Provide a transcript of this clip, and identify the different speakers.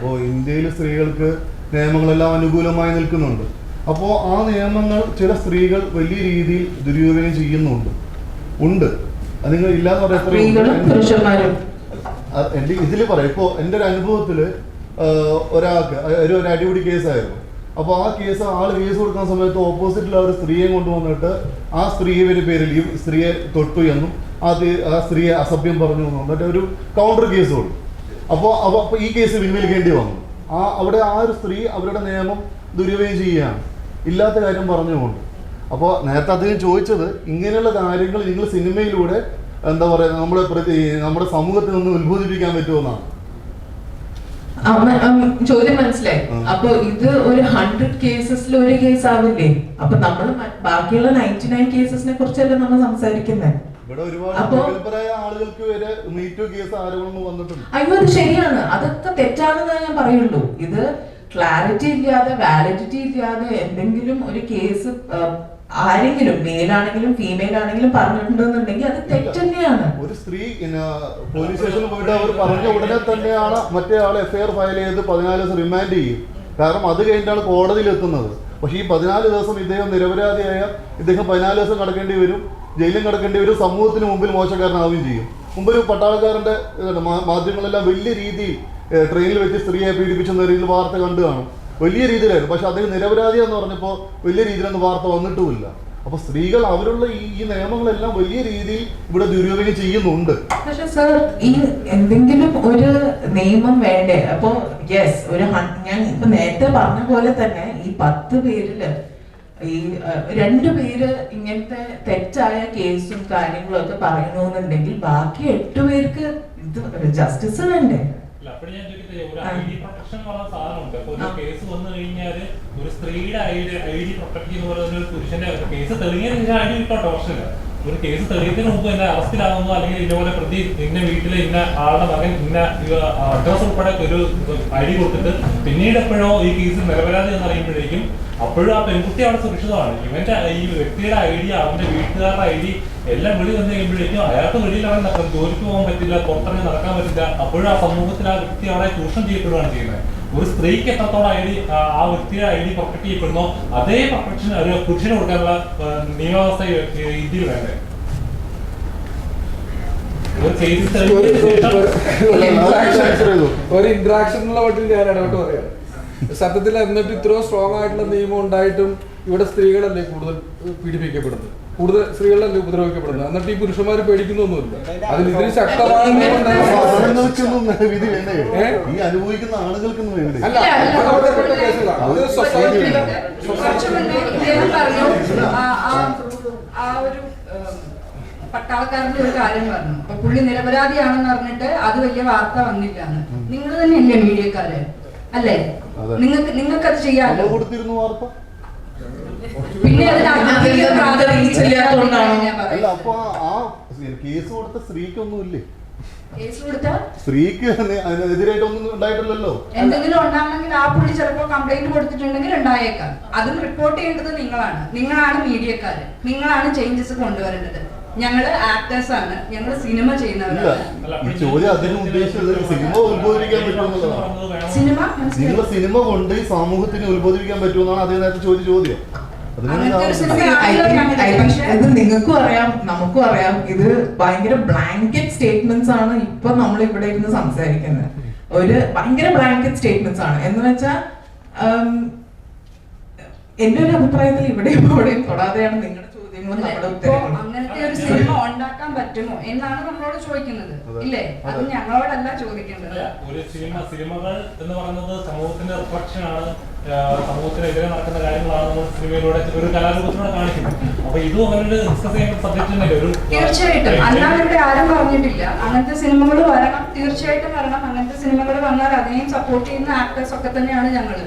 Speaker 1: അപ്പോൾ ഇന്ത്യയിൽ സ്ത്രീകൾക്ക് നിയമങ്ങളെല്ലാം അനുകൂലമായി നിൽക്കുന്നുണ്ട്. അപ്പോൾ ആ നിയമങ്ങൾ ചില സ്ത്രീകൾ വലിയ രീതിയിൽ ദുരുപയോഗം ചെയ്യുന്നുണ്ട്. ഉണ്ട്. അത് നിങ്ങൾ ഇല്ലാന്ന് എന്റെ ഇതിൽ പറയാം. ഇപ്പോൾ എന്റെ ഒരു അനുഭവത്തിൽ ഒരാൾക്ക് ഒരു ഒരു അടിപിടി കേസായിരുന്നു. അപ്പോൾ ആ കേസ് ആൾ കേസ് കൊടുക്കുന്ന സമയത്ത് ഓപ്പോസിറ്റിൽ ഒരു സ്ത്രീയെ കൊണ്ടുവന്നിട്ട് ആ സ്ത്രീയുടെ പേരിൽ ഈ സ്ത്രീയെ തൊട്ടു എന്നും ആ സ്ത്രീയെ അസഭ്യം പറഞ്ഞു എന്നും എന്നിട്ട് ഒരു കൗണ്ടർ കേസ് കൊടുത്തു. അപ്പോൾ അപ്പോൾ ഈ കേസ് പിൻവലിക്കേണ്ടി വന്നു. ആ അവിടെ ആ ഒരു സ്ത്രീ അവരുടെ നിയമം ദുരുപയോഗം ചെയ്യുകയാണ്. ഇല്ലാത്ത കാര്യം പറഞ്ഞുകൊണ്ട് അപ്പോൾ നേരത്തെ അദ്ദേഹം ചോദിച്ചത് ഇങ്ങനെയുള്ള കാര്യങ്ങൾ നിങ്ങൾ സിനിമയിലൂടെ എന്താ പറയുക നമ്മുടെ പ്രതി നമ്മുടെ സമൂഹത്തിൽ നിന്ന് ഉത്ബോധിപ്പിക്കാൻ പറ്റുമെന്നാണ്
Speaker 2: ചോദ്യം മനസ്സിലായി. അപ്പൊ ഇത് ഒരു ഹൺഡ്രഡ് കേസസിൽ ഒരു കേസ് ആവില്ലേ? അപ്പൊ നമ്മൾ ബാക്കിയുള്ള നയന്റി നയൻ കേസസിനെ കുറിച്ചല്ലേ നമ്മൾ സംസാരിക്കുന്നത്
Speaker 1: ഇവിടെ ഒരുപാട് ആളുകൾക്ക് വരെ മീറ്റു കേസ് വന്നിട്ടുണ്ട്.
Speaker 2: അയ്യോ അത് ശരിയാണ്. അതൊക്കെ തെറ്റാണെന്ന് ഞാൻ പറയുള്ളൂ. ഇത് ക്ലാരിറ്റി ഇല്ലാതെ വാലിഡിറ്റി ഇല്ലാതെ എന്തെങ്കിലും ഒരു കേസ് ആരെങ്കിലും മെയിലാണെങ്കിലും ഫീമെയിൽ ആണെങ്കിലും പറഞ്ഞിട്ടുണ്ടെന്നുണ്ടെങ്കിൽ അത് തെറ്റന്നെയാണ്.
Speaker 1: ഒരു സ്ത്രീ പോലീസ് സ്റ്റേഷനിൽ പോയിട്ട് അവർ പറഞ്ഞ ഉടനെ തന്നെയാണ് മറ്റേ ആൾ എഫ്ഐആർ ഫയൽ ചെയ്ത് പതിനാല് ദിവസം റിമാൻഡ് ചെയ്യും. കാരണം അത് കഴിഞ്ഞിട്ടാണ് കോടതിയിൽ എത്തുന്നത്. പക്ഷേ ഈ പതിനാല് ദിവസം ഇദ്ദേഹം നിരപരാധിയായ ഇദ്ദേഹം പതിനാല് ദിവസം കടക്കേണ്ടി വരും. ജയിലിൽ കിടക്കേണ്ടി വരും സമൂഹത്തിന് മുമ്പിൽ മോശക്കാരനാവുകയും ചെയ്യും. മുമ്പ് ഒരു മാ- മാധ്യമങ്ങളെല്ലാം വലിയ രീതിയിൽ ട്രെയിനിൽ വെച്ച് സ്ത്രീയെ പീഡിപ്പിച്ചെന്ന രീതിയിൽ വാർത്ത കണ്ടു കാണും. വലിയ രീതിയിലായിരുന്നു. പക്ഷെ അദ്ദേഹം നിരപരാധി എന്ന് പറഞ്ഞപ്പോൾ വലിയ രീതിയിലൊന്നും വാർത്ത വന്നിട്ടുമില്ല. അപ്പൊ സ്ത്രീകൾ അവരുള്ള ഈ ഈ നിയമങ്ങളെല്ലാം വലിയ രീതിയിൽ ഇവിടെ ദുരുപയോഗം ചെയ്യുന്നുണ്ട്.
Speaker 2: പക്ഷെ സർ ഈ എന്തെങ്കിലും ഒരു നിയമം വേണ്ടേ? അപ്പോ യെസ് ഒരു ഞാൻ ഇപ്പൊ നേരത്തെ പറഞ്ഞ പോലെ തന്നെ ഈ പത്ത് പേരിൽ ഈ രണ്ടുപേര് രണ്ടു പേര് ഇങ്ങനത്തെ തെറ്റായ കേസും കാര്യങ്ങളും ഒക്കെ പറയണമെന്നുണ്ടെങ്കിൽ ബാക്കി എട്ട് പേർക്ക് ഇത് ജസ്റ്റിസ് വേണ്ടേ?
Speaker 3: അപ്പോഴും ഞാൻ ചോദിക്കട്ടെ, ഒരു എന്ന് സാധനമുണ്ട്. അപ്പൊ ഒരു കേസ് വന്നു കഴിഞ്ഞാൽ ഒരു സ്ത്രീയുടെ ഐഡി ഐ ഡി പ്രൊട്ടക്ട് ചെയ്യുന്ന പോലെ ഒരു പുരുഷന്റെ കേസ് തെളിഞ്ഞ ഐ ഡി ഒരു കേസ് തെളിയുന്നതിന് മുമ്പ് തന്നെ അറസ്റ്റിലാകുന്നു അല്ലെങ്കിൽ ഇതേപോലെ പ്രതി ഇന്ന വീട്ടിലെ ഇന്ന ആളുടെ മകൻ ഇന്ന അഡ്രസ് ഉൾപ്പെടെ ഒരു ഐ ഡി കൊടുത്തിട്ട് പിന്നീട് എപ്പോഴോ ഈ കേസ് നിലവരാതെ എന്ന് അറിയുമ്പോഴേക്കും അപ്പോഴും ആ പെൺകുട്ടി അവിടെ സുരക്ഷിതമാണ്. ഇവന്റെ ഈ വ്യക്തിയുടെ ഐ ഡി അവന്റെ വീട്ടുകാരുടെ ഐ ഡി എല്ലാം വെളി വന്നു കഴിയുമ്പോഴേക്കും അയാൾക്ക് വെളിയിൽ അവൻ ജോലിക്ക് പോകാൻ പറ്റില്ല പുറത്തിറങ്ങി നടക്കാൻ പറ്റില്ല. അപ്പോഴും ആ സമൂഹത്തിൽ ആ വ്യക്തി അവിടെ ചൂഷണം ചെയ്യപ്പെടുകയാണ് ചെയ്യുന്നത്. ഒരു സ്ത്രീക്ക് എത്രത്തോളം ഐ ഡി ആ വ്യക്തിയുടെ ഐ ഡി പ്രൊട്ടക്ട് ചെയ്യപ്പെടുന്നോ അതേ പ്രൊട്ടക്ഷൻ ഒരു പുരുഷന് കൊടുക്കാനുള്ള നിയമവ്യവസ്ഥ ഇന്ത്യയിൽ വേണ്ടേ? ഒരു
Speaker 4: ഇന്ററാക്ഷൻ ഉള്ള. വട്ടിൽ ഞാൻ ഇടപെട്ട് പറയാം. സത്യത്തിൽ എന്നിട്ട് ഇത്രയും സ്ട്രോങ് ആയിട്ടുള്ള നിയമം ഉണ്ടായിട്ടും ഇവിടെ സ്ത്രീകളല്ലേ കൂടുതൽ പീഡിപ്പിക്കപ്പെടുന്നത്? കൂടുതൽ സ്ത്രീകളല്ലേ ഉപദ്രവിക്കപ്പെടുന്നത്? എന്നിട്ട് ഈ പുരുഷന്മാർ പേടിക്കുന്നൊന്നുമില്ല. അതിൽ ഇതിന് ശക്തമായ?
Speaker 1: ഈ അനുഭവിക്കുന്ന വേണ്ടേ?
Speaker 4: അല്ല അത്
Speaker 5: പട്ടാളക്കാരന്റെ ഒരു കാര്യം പറഞ്ഞു. അപ്പൊ പുള്ളി നിരപരാധിയാണെന്ന് പറഞ്ഞിട്ട് അത് വലിയ വാർത്ത വന്നില്ല നിങ്ങൾ തന്നെയല്ലേ മീഡിയക്കാര്? അല്ലേ? നിങ്ങൾക്ക് നിങ്ങൾക്കത് അത് ചെയ്യാമല്ലോ
Speaker 1: കൊടുത്തിരുന്നു വാർത്ത.
Speaker 5: പിന്നെ അതിന്
Speaker 2: പിന്നെ
Speaker 5: അധികം
Speaker 2: അതിന്
Speaker 5: പ്രാധാന്യം
Speaker 2: reach ഇല്ലാത്തതുകൊണ്ടാണോ?
Speaker 5: ഞാൻ
Speaker 1: അല്ല
Speaker 5: പറയുന്നത്.
Speaker 1: അപ്പൊ ആ കേസ് കൊടുത്ത സ്ത്രീക്കൊന്നും ഇല്ലേ
Speaker 5: കേസ് കൊടുത്താൽ
Speaker 1: സ്ത്രീക്ക് അതിന് അതിനെതിരായിട്ടൊന്നും ഉണ്ടായിട്ടില്ലല്ലോ.
Speaker 5: എന്തെങ്കിലും ഉണ്ടാണെങ്കിൽ ആ പുള്ളി ചിലപ്പോൾ കംപ്ലൈന്റ് കൊടുത്തിട്ടുണ്ടെങ്കിൽ ഉണ്ടായേക്കാം. അതും റിപ്പോർട്ട് ചെയ്യേണ്ടത് നിങ്ങളാണ്. നിങ്ങളാണ് മീഡിയക്കാര് നിങ്ങളാണ് ചേഞ്ചസ് കൊണ്ടുവരേണ്ടത് ഞങ്ങൾ ആക്ടേഴ്സ് ആണ്. ഞങ്ങൾ സിനിമ
Speaker 1: ഇല്ല
Speaker 5: ചെയ്യുന്നവരാണ്
Speaker 1: ഈ ചോദ്യം ഉദ്ദേശിച്ചത് സിനിമ ഉത്ബോധിപ്പിക്കാൻ പറ്റുമെന്നുള്ളതാണ്
Speaker 5: സിനിമ മനസ്സിലായി.
Speaker 1: സിനിമ കൊണ്ട് ഈ സമൂഹത്തിന് ഉത്ബോധിപ്പിക്കാൻ പറ്റുമെന്നാണ് അദ്ദേഹം നേരത്തെ ചോദിച്ച ചോദ്യം.
Speaker 2: ഇത് നിങ്ങൾക്കും അറിയാം നമുക്കും അറിയാം. ഇത് ഭയങ്കര ബ്ലാങ്കറ്റ് സ്റ്റേറ്റ്മെന്റ്സ് ആണ് ഇപ്പൊ നമ്മൾ ഇവിടെ ഇരുന്ന് സംസാരിക്കുന്നത്. ഒരു ഭയങ്കര ബ്ലാങ്കറ്റ് സ്റ്റേറ്റ്മെന്റ്സ് ആണ്. എന്ന് വെച്ചാൽ എന്റെ ഒരു അഭിപ്രായത്തിൽ ഇവിടെയും അവിടെയും തൊടാതെയാണ് നിങ്ങളുടെ ചോദ്യങ്ങളും നമ്മുടെ ഉത്തരങ്ങളും.
Speaker 5: അങ്ങനത്തെ ഒരു സിനിമ ഉണ്ടാക്കാൻ പറ്റുമോ എന്നാണ് നമ്മളോട് ചോദിക്കുന്നത്. ഇല്ലേ? അത്. ഞങ്ങളോടല്ല ചോദിക്കേണ്ടത്.
Speaker 3: അല്ല, ഒരു സിനിമ സിനിമകൾ എന്ന് പറയുന്നത് സമൂഹത്തിന്റെ റിഫ്ലക്ഷൻ ആണ്. സമൂഹത്തിനെതിരെ നടക്കുന്ന കാര്യങ്ങളാണ് നമ്മൾ സിനിമയിലൂടെ ഒരു കലാരൂപത്തിലൂടെ കാണിക്കുന്നത്. അപ്പൊ ഇതും അങ്ങനെ ഡിസ്കസ് ചെയ്യുന്ന സബ്ജക്ട് തന്നെ ഒരു
Speaker 5: തീർച്ചയായിട്ടും. അല്ലാതെ ഇവിടെ ആരും പറഞ്ഞിട്ടില്ല. അങ്ങനത്തെ സിനിമകൾ വരണം. തീർച്ചയായിട്ടും വരണം. അങ്ങനത്തെ സിനിമകൾ വന്നാൽ അതിനെയും സപ്പോർട്ട് ചെയ്യുന്ന ആക്ടേഴ്സ് ഒക്കെ തന്നെയാണ് ഞങ്ങൾ.